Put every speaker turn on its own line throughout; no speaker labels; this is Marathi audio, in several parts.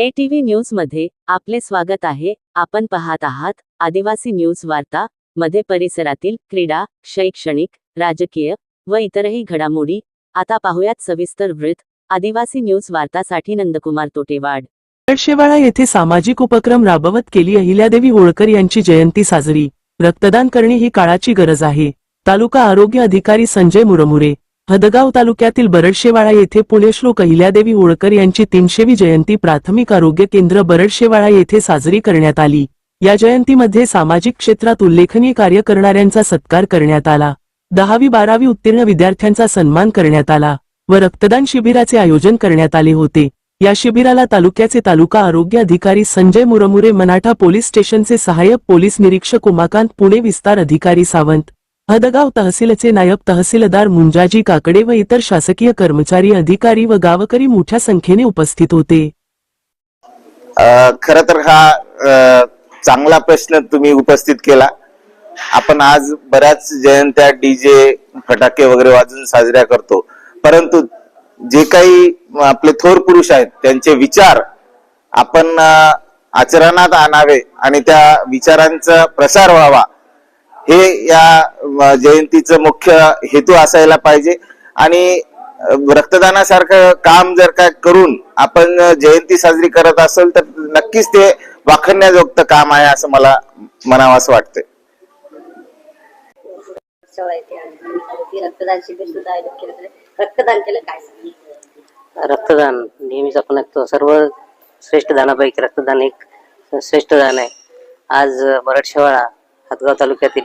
एटीव्ही न्यूज मध्ये आपले स्वागत आहे आपण पाहत आहात आदिवासी न्यूज वार्ता मध्ये परिसरातील क्रीडा शैक्षणिक राजकीय व इतरही घडामोडी आता पाहुयात सविस्तर वृत्त आदिवासी न्यूज वार्तासाठी नंदकुमार तोटेवाड शेवाळा येथे सामाजिक उपक्रम राबवत केली अहिल्यादेवी होळकर यांची जयंती साजरी रक्तदान करणे ही काळाची गरज आहे तालुका आरोग्य अधिकारी संजय मुरमुरे हदगाव तालुक्यातील बरडशेवाळा येथे पुणे पुण्यश्लोक अहिल्यादेवी होळकर यांची तीनशेवी जयंती प्राथमिक आरोग्य केंद्र बरडशेवाळा येथे साजरी करण्यात आली या जयंतीमध्ये सामाजिक क्षेत्रात उल्लेखनीय कार्य करणाऱ्यांचा सत्कार करण्यात आला दहावी बारावी उत्तीर्ण विद्यार्थ्यांचा सन्मान करण्यात आला व रक्तदान शिबिराचे आयोजन करण्यात आले होते या शिबिराला तालुक्याचे तालुका आरोग्य अधिकारी संजय मुरमुरे मनाठा पोलीस स्टेशनचे सहाय्यक पोलीस निरीक्षक उमाकांत पुणे विस्तार अधिकारी सावंत हदगाव तहसीलचे नायब तहसीलदार मुंजाजी काकडे व इतर शासकीय कर्मचारी अधिकारी व गावकरी मोठ्या संख्येने उपस्थित होते
खर तर हा चांगला प्रश्न तुम्ही उपस्थित केला आपण आज बऱ्याच जयंत्या डीजे फटाके वगैरे वाजून साजऱ्या करतो परंतु जे काही आपले थोर पुरुष आहेत त्यांचे विचार आपण आचरणात आणावे आणि त्या विचारांचा प्रसार व्हावा हे या जयंतीचं मुख्य हेतू असायला पाहिजे आणि रक्तदानासारखं काम जर काय करून आपण जयंती साजरी करत असेल तर नक्कीच ते वाखण्याजोगत काम आहे असं मला म्हणावं असं वाटतंय
रक्तदान नेहमीच आपण ऐकतो सर्व श्रेष्ठ दानापैकी रक्तदान एक श्रेष्ठ दान आहे आज मराठशेवाळा हातगाव तालुक्यातील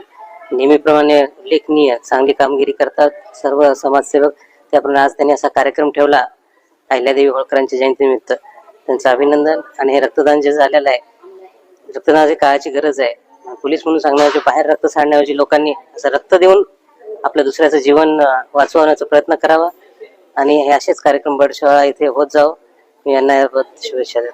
नेहमीप्रमाणे उल्लेखनीय चांगली कामगिरी करतात सर्व समाजसेवक त्याप्रमाणे आज त्यांनी असा कार्यक्रम ठेवला अहिल्यादेवी होळकरांच्या जयंतीनिमित्त त्यांचं अभिनंदन आणि हे रक्तदान जे झालेलं आहे रक्तदानाची काळाची गरज आहे पोलीस म्हणून सांगण्याऐवजी बाहेर रक्त सांडण्याऐवजी लोकांनी असं रक्त देऊन आपल्या दुसऱ्याचं जीवन वाचवण्याचा प्रयत्न करावा आणि हे असेच कार्यक्रम बडशाळा इथे होत जावं मी यांना याबाबत शुभेच्छा